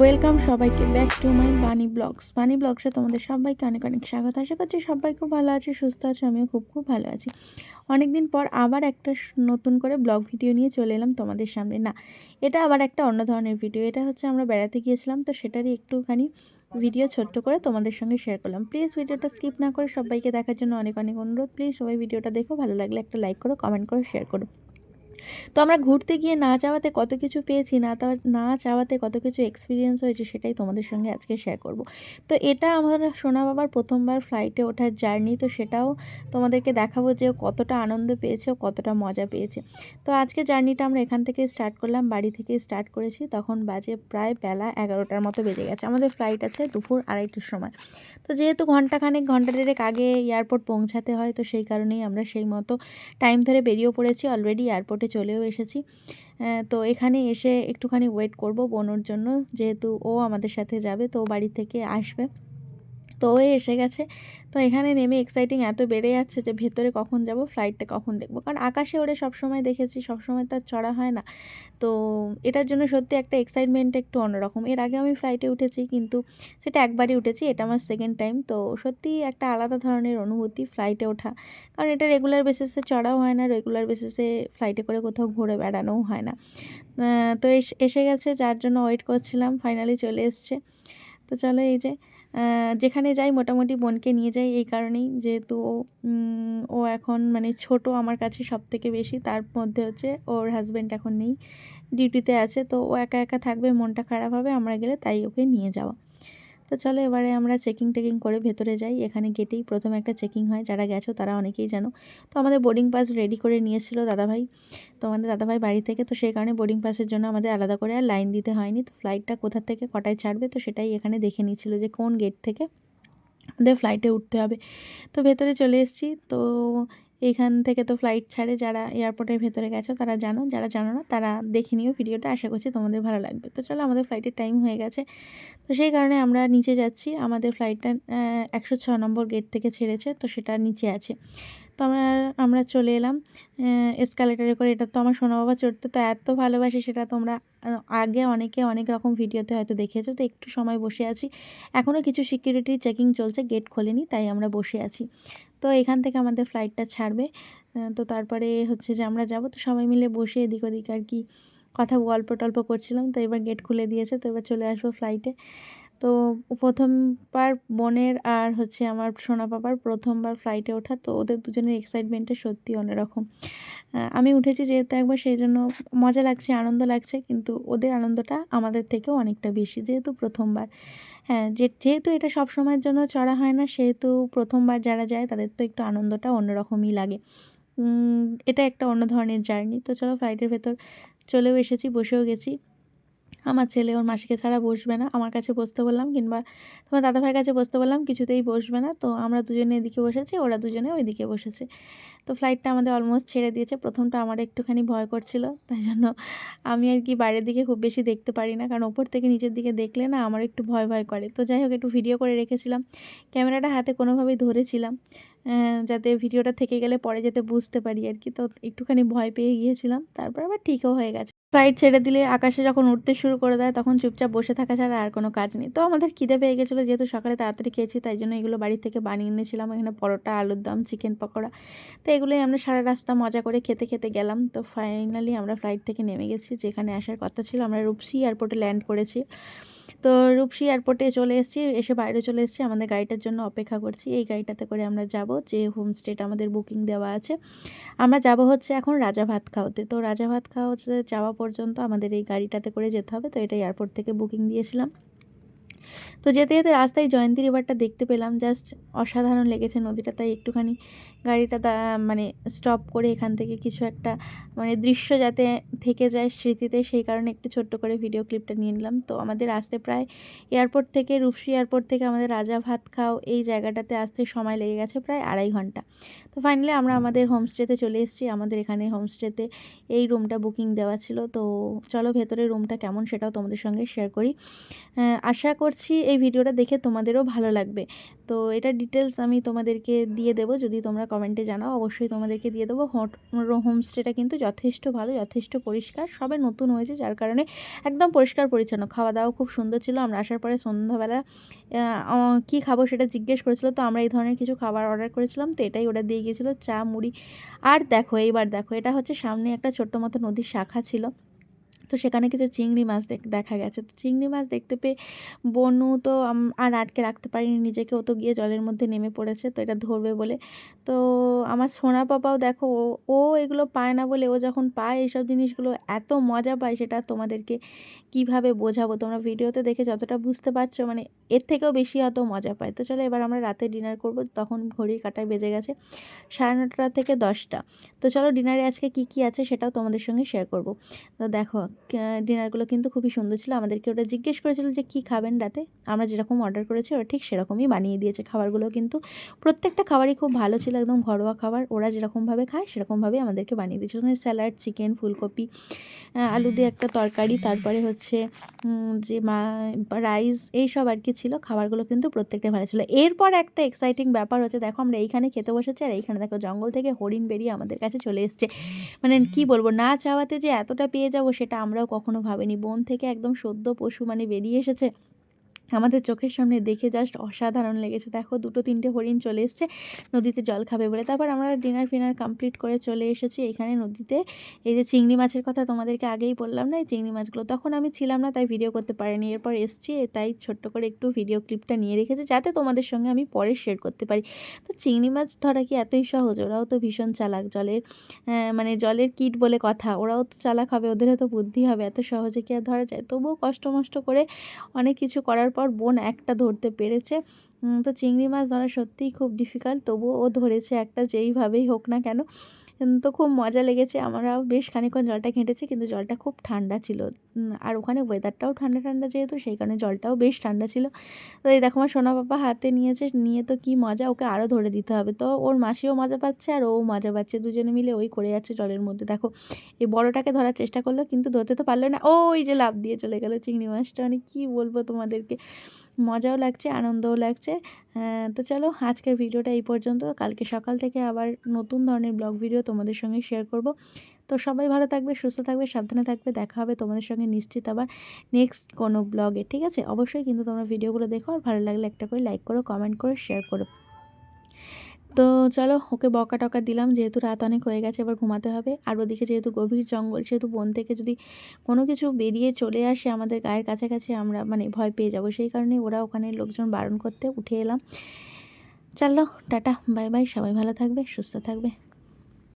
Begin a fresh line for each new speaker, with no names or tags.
Welcome সবাইকে back to my bunny blogs bunny ব্লগসে তোমাদের সবাইকে অনেক অনেক স্বাগত। আশা করছি সবাই খুব ভালো আছে, সুস্থ আছে, আমিও খুব খুব ভালো আছি। অনেক দিন পর আবার একটা নতুন করে ব্লগ ভিডিও নিয়ে চলে এলাম তোমাদের সামনে। না, এটা আবার একটা অন্য ধরনের ভিডিও এটা হচ্ছে আমরা বেড়াতে গিয়েছিলাম, তো সেটারই একটুখানি ভিডিও ছোট্ট করে তোমাদের সঙ্গে শেয়ার করলাম। প্লিজ ভিডিওটা স্কিপ না করে সবাইকে দেখার জন্য অনেক অনেক অনুরোধ। প্লিজ সবাই ভিডিওটা দেখো, ভালো লাগলে একটা লাইক করো কমেন্ট করো শেয়ার করো। তো আমরা ঘুরতে গিয়ে না চাওয়াতে কত কিছু পেয়েছি, না না চাওয়াতে কত কিছু এক্সপিরিয়েন্স হয়েছে সেটাই তোমাদের সঙ্গে আজকে শেয়ার করব। তো এটা আমার সোনা বাবার প্রথমবার ফ্লাইটে ওঠার জার্নি তো সেটাও তোমাদেরকে দেখাবো যে কতটা আনন্দ পেয়েছে, ও কতটা মজা পেয়েছে। তো আজকে জার্নিটা আমরা এখান থেকে স্টার্ট করলাম, বাড়ি থেকে স্টার্ট করেছি, তখন বাজে প্রায় বেলা এগারোটার মতো বেজে গেছে। আমাদের ফ্লাইট আছে দুপুর আড়াইটার সময়। তো যেহেতু ঘন্টাখানেক ঘণ্টা দেড়েক আগে এয়ারপোর্ট পৌঁছাতে হয়, তো সেই কারণেই আমরা সেই মতো টাইম ধরে বেরিয়েও পড়েছি। অলরেডি এয়ারপোর্টে চলেও এসেছি। তো এখানে এসে একটুখানি ওয়েট করব বোনোর জন্য। যেহেতু ও আমাদের সাথে যাবে, তো বাড়ি থেকে আসবে। তো ও এসে গেছে। তো এখানে নেমে এক্সাইটিং এত বেড়ে যাচ্ছে যে ভেতরে কখন যাব ফ্লাইটটা কখন দেখব। কারণ আকাশে ওড়ে সবসময় দেখেছি, সবসময় তো আর চড়া হয় না। তো এটার জন্য সত্যি একটা এক্সাইটমেন্ট একটু অন্যরকম। এর আগে আমি ফ্লাইটে উঠেছি, কিন্তু সেটা একবারই উঠেছি, এটা আমার সেকেন্ড টাইম তো সত্যি একটা আলাদা ধরনের অনুভূতি ফ্লাইটে ওঠা। কারণ এটা রেগুলার বেসিসে চড়াও হয় না রেগুলার বেসিসে ফ্লাইটে করে কোথাও ঘুরে বেড়ানোও হয় না। তো এস- গেছে, যার জন্য ওয়েট করছিলাম ফাইনালি চলে এসছে। তো চলো এই যে যেখানে যাই মোটামুটি বোনকে নিয়ে যাই এই কারণেই যেহেতু ও, এখন মানে ছোট আমার কাছে সব থেকে বেশি তার মধ্যে হচ্ছে ওর হাজব্যান্ড এখন নেই ডিউটিতে আছে তো ও একা একা থাকবে মনটা খারাপ হবে আমরা গেলে তাই ওকে নিয়ে যাওয়া। তো চলো এবারে আমরা চেকিং টেকিং করে ভেতরে যাই। এখানে গেটেই প্রথম একটা চেকিং হয়। যারা গেছো তারা অনেকেই জানো। তো আমাদের বোর্ডিং পাস রেডি করে নিয়েছিল দাদাভাই। তো আমাদের দাদাভাই বাড়ি থেকে তো সেই কারণে বোর্ডিং পাসের জন্য আমাদের আলাদা করে আর লাইন দিতে হয়নি। তো ফ্লাইটটা কোথা থেকে কটায় ছাড়বে তো সেটাই এখানে দেখে নিচ্ছিল যে কোন গেট থেকে আমাদের ফ্লাইটে উঠতে হবে। তো ভেতরে চলে এসেছি। তো এইখান থেকে তো ফ্লাইট ছাড়ে যারা এয়ারপোর্টের ভেতরে গেছো, তারা জানো। যারা জানো না, তারা দেখে নিও ভিডিওটা আশা করছি তোমাদের ভালো লাগবে। তো চলো, আমাদের ফ্লাইটের টাইম হয়ে গেছে। তো সেই কারণে আমরা নিচে যাচ্ছি। আমাদের ফ্লাইটটা একশো ছ নম্বর গেট থেকে ছেড়েছে, তো সেটা নিচে আছে। তো আমরা আমরা চলে এলাম। এসকালেটারে করে এটা তো আমার সোনা বাবা চড়তে তো এত ভালোবাসে, সেটা তোমরা আগে অনেকে অনেক রকম ভিডিওতে হয়তো দেখেছ। তো একটু সময় বসে আছি। এখনও কিছু সিকিউরিটি চেকিং চলছে গেট খোলেনি, তাই আমরা বসে আছি। তো এখান থেকে আমাদের ফ্লাইটটা ছাড়বে। তো তারপরে হচ্ছে যে আমরা যাব। তো সবাই মিলে বসে এদিক ওদিক আর কি কথা গল্প টল্প করছিলাম। তো এবার গেট খুলে দিয়েছে। তো এবার চলে আসব ফ্লাইটে তো প্রথমবার বোনের আর হচ্ছে আমার সোনা পাপার প্রথমবার ফ্লাইটে ওঠা। তো ওদের দুজনের এক্সাইটমেন্টটা সত্যি অন্যরকম। আমি উঠেছি যেহেতু একবার, সেই জন্য মজা লাগছে, আনন্দ লাগছে। কিন্তু ওদের আনন্দটা আমাদের থেকেও অনেকটা বেশি যেহেতু প্রথমবার। হ্যাঁ যে যেহেতু এটা সব সময়ের জন্য চড়া হয় না, সেহেতু প্রথমবার যারা যায় তাদের তো একটু আনন্দটা অন্যরকমই লাগে। এটা একটা অন্য ধরনের জার্নি। তো চলো ফ্লাইটের ভেতর চলেও এসেছি, বসেও গেছি। আমার ছেলে ওর মাসিকে ছাড়া বসবে না। আমার কাছে বসতে বললাম কিংবা তোমার দাদাভাইয়ের কাছে বসতে বললাম, কিছুতেই বসবে না। তো আমরা দুজনে এদিকে বসেছি, ওরা দুজনে ওইদিকে বসেছে। তো ফ্লাইটটা আমাদের অলমোস্ট ছেড়ে দিয়েছে। প্রথমটা আমার একটুখানি ভয় করছিল, তাই জন্য আমি আর কি বাইরের দিকে খুব বেশি দেখতে পারি না। কারণ ওপর থেকে নিচের দিকে দেখলে না আমার একটু ভয় ভয় করে। তো যাই হোক, একটু ভিডিও করে রেখেছিলাম। ক্যামেরাটা হাতে কোনোভাবেই ধরেছিলাম। যাতে ভিডিওটা থেকে গেলে পরে যাতে বুঝতে পারি আর কি। তো একটুখানি ভয় পেয়ে গিয়েছিলাম, তারপর আবার ঠিকও হয়ে গেছে। ফ্লাইট ছেড়ে দিলে আকাশে যখন উঠতে শুরু করে দেয়, তখন চুপচাপ বসে থাকা ছাড়া আর কোনো কাজ নেই। তো আমাদের খিদে পেয়ে গেছিল, যেহেতু সকালে তাড়াতাড়ি খেয়েছি, তাই জন্য এগুলো বাড়ি থেকে বানিয়ে এনেছিলাম। এখানে পরোটা, আলুর দম চিকেন পকোড়া। তো এগুলোই আমরা সারা রাস্তা মজা করে খেতে খেতে গেলাম। তো ফাইনালি আমরা ফ্লাইট থেকে নেমে গেছি, যেখানে আসার কথা ছিল, আমরা রূপসী এয়ারপোর্টে ল্যান্ড করেছি। তো রূপসী এয়ারপোর্টে চলে এসেছি, এসে বাইরে চলে এসেছি। আমাদের গাড়িটার জন্য অপেক্ষা করছি। এই গাড়িটাতে করে আমরা যাব, যে হোমস্টেটা আমাদের বুকিং দেওয়া আছে। আমরা যাব হচ্ছে এখন রাজা ভাত খাওয়াতে। তো রাজা ভাত খাওয়া যাওয়া পর্যন্ত আমাদের এই গাড়িটাতে করে যেতে হবে। তো এটা এয়ারপোর্ট থেকে বুকিং দিয়েছিলাম। তো যেতে যেতে রাস্তায় জয়ন্তী রিভারটা দেখতে পেলাম। জাস্ট অসাধারণ লেগেছে নদীটা তাই একটুখানি গাড়িটা মানে স্টপ করে এখান থেকে কিছু একটা মানে দৃশ্য যাতে থেকে যায় স্মৃতিতে সেই কারণে একটু ছোট্ট করে ভিডিও ক্লিপটা নিয়ে নিলাম। তো আমাদের আসতে প্রায় এয়ারপোর্ট থেকে রূপসী এয়ারপোর্ট থেকে আমাদের রাজা ভাত খাও এই জায়গাটাতে আসতে সময় লেগে গেছে প্রায় আড়াই ঘণ্টা। তো ফাইনালি আমরা আমাদের হোমস্টেতে চলে এসেছি। আমাদের এখানে হোমস্টেতে এই রুমটা বুকিং দেওয়া ছিল। তো চলো ভেতরে রুমটা কেমন সেটাও তোমাদের সঙ্গে শেয়ার করি। আশা করছি এই ভিডিওটা দেখে তোমাদেরও ভালো লাগবে। তো এটা ডিটেলস আমি তোমাদেরকে দিয়ে দেবো। যদি তোমরা কমেন্টে জানাও, অবশ্যই তোমাদেরকে দিয়ে দেবো। হট হোমস্টেটা কিন্তু যথেষ্ট ভালো, যথেষ্ট পরিষ্কার, সবে নতুন হয়েছে, যার কারণে একদম পরিষ্কার পরিচ্ছন্ন। খাওয়া দাওয়া খুব সুন্দর ছিল, আমরা আসার পরে সন্ধ্যাবেলা কী খাব সেটা জিজ্ঞেস করেছিল, তো আমরা এই ধরনের কিছু খাবার অর্ডার করেছিলাম, তো এটাই ওটা দিয়ে গিয়েছিল, চা, মুড়ি। আর দেখো, এইবার দেখো, এটা হচ্ছে সামনে একটা ছোট্ট মতো নদীর শাখা ছিল। তো সেখানে কিছু চিংড়ি মাছ দেখা গেছে। তো চিংড়ি মাছ দেখতে পেয়ে বনু তো আর আটকে রাখতে পারিনি। নিজেকে ও তো গিয়ে জলের মধ্যে নেমে পড়েছে, তো এটা ধরবে বলে। তো আমার সোনা পাপাও দেখো, ও এগুলো পায় না বলে ও যখন পায় এইসব জিনিসগুলো, এত মজা পায় সেটা তোমাদেরকে কীভাবে বোঝাবো? তোমরা ভিডিওতে দেখে যতটা বুঝতে পারছ মানে এর থেকেও বেশি অত মজা পায়। তো চলো এবার আমরা রাতে ডিনার করব, তখন ঘড়ির কাটায় বেজে গেছে সাড়ে নটা থেকে দশটা। তো চলো ডিনারে আজকে কি কি আছে সেটাও তোমাদের সঙ্গে শেয়ার করব। তো দেখো ডিনারগুলো কিন্তু খুবই সুন্দর ছিল। আমাদেরকে ওটা জিজ্ঞেস করেছিল যে, কী খাবেন রাতে? আমরা যেরকম অর্ডার করেছি, ওরা ঠিক সেরকমই বানিয়ে দিয়েছে। খাবারগুলো কিন্তু প্রত্যেকটা খাবারই খুব ভালো ছিল, একদম ঘরোয়া খাবার। ওরা যেরকমভাবে খায়, সেরকমভাবেই আমাদেরকে বানিয়ে দিয়েছিল স্যালাড চিকেন ফুলকপি আলু দিয়ে একটা তরকারি, তারপরে হচ্ছে যে মা রাইস এইসব আর কি ছিল। খাবারগুলো কিন্তু প্রত্যেকটা ভালো ছিল। এরপর একটা এক্সাইটিং ব্যাপার হচ্ছে, দেখো আমরা এইখানে খেতে বসেছি আর এইখানে দেখো জঙ্গল থেকে হরিণ বেরিয়ে আমাদের কাছে চলে এসছে। মানে কি বলব, না চাওয়াতে যে এতটা পেয়ে যাব সেটা আমরাও কখনো ভাবিনি। বন থেকে একদম সদ্য পশু মানে বেরিয়ে এসেছে। আমাদের চোখের সামনে দেখে জাস্ট অসাধারণ লেগেছে। দেখো, দুটো তিনটে হরিণ চলে এসছে, নদীতে জল খাবে বলে। তারপর আমরা ডিনার ফিনার কমপ্লিট করে চলে এসেছি এখানে নদীতে। এই যে চিংড়ি মাছের কথা তোমাদেরকে আগেই বললাম না, এই চিংড়ি মাছগুলো তখন আমি ছিলাম না, তাই ভিডিও করতে পারিনি। এরপর এসছি তাই ছোট্ট করে একটু ভিডিও ক্লিপটা নিয়ে রেখেছি, যাতে তোমাদের সঙ্গে আমি পরে শেয়ার করতে পারি। তো চিংড়ি মাছ ধরা কি এতই সহজ? ওরাও তো ভীষণ চালাক জলের মানে জলের কিট বলে কথা। ওরাও তো চালাক হবে, ওদেরও তো বুদ্ধি হবে, এত সহজে কি আর ধরা যায়? তবুও কষ্ট মষ্ট করে অনেক কিছু করার পর বোন একটা ধরতে পেরেছে। তো চিংড়ি মাছ ধরা সত্যিই খুব ডিফিকাল্ট তবুও ও ধরেছে একটা যেইভাবেই হোক না কেন। তো খুব মজা লেগেছে। আমরাও বেশ খানিক্ষণ জলটা ঘেঁটেছি, কিন্তু জলটা খুব ঠান্ডা ছিল। আর ওখানে ওয়েদারটাও ঠান্ডা ঠান্ডা যেহেতু, সেই কারণে জলটাও বেশ ঠান্ডা ছিল। তো এই দেখো, আমার সোনা পাপা হাতে নিয়েছে, নিয়ে তো কি মজা, ওকে আরও ধরে দিতে হবে। তো ওর মাসিও মজা পাচ্ছে আর ও মজা পাচ্ছে। দুজনে মিলে ওই করে যাচ্ছে জলের মধ্যে। দেখো, এই বড়টাকে ধরার চেষ্টা করল, কিন্তু ধরতে তো পারল না। ওই যে লাভ দিয়ে চলে গেলো চিংড়ি মাছটা। মানে কী বলব তোমাদেরকে? মজাও লাগছে, আনন্দও লাগছে। তো চলো আজকের ভিডিওটা এই পর্যন্ত। কালকে সকাল থেকে আবার নতুন ধরনের ব্লগ ভিডিও তোমাদের সঙ্গে শেয়ার করব। তো সবাই ভালো থাকবে, সুস্থ থাকবে, সাবধানে থাকবে। দেখা হবে তোমাদের সঙ্গে নিশ্চিত আবার নেক্সট কোনো ব্লগে, ঠিক আছে? অবশ্যই কিন্তু তোমরা ভিডিওগুলো দেখো আর ভালো লাগলে একটা করে লাইক করো কমেন্ট করো শেয়ার করো। তো চলো ওকে বকা টকা দিলাম, যেহেতু রাত অনেক হয়ে গেছে, এবার ঘুমাতে হবে। আর ওদিকে যেহেতু গভীর জঙ্গল, সেহেতু বন থেকে যদি কোনো কিছু বেরিয়ে চলে আসে আমাদের গায়ের কাছাকাছি, আমরা মানে ভয় পেয়ে যাব। সেই কারণে ওরা ওখানে লোকজন বারণ করতে উঠে এলাম। চলো, টাটা, বাই বাই, সবাই ভালো থাকবে, সুস্থ থাকবে।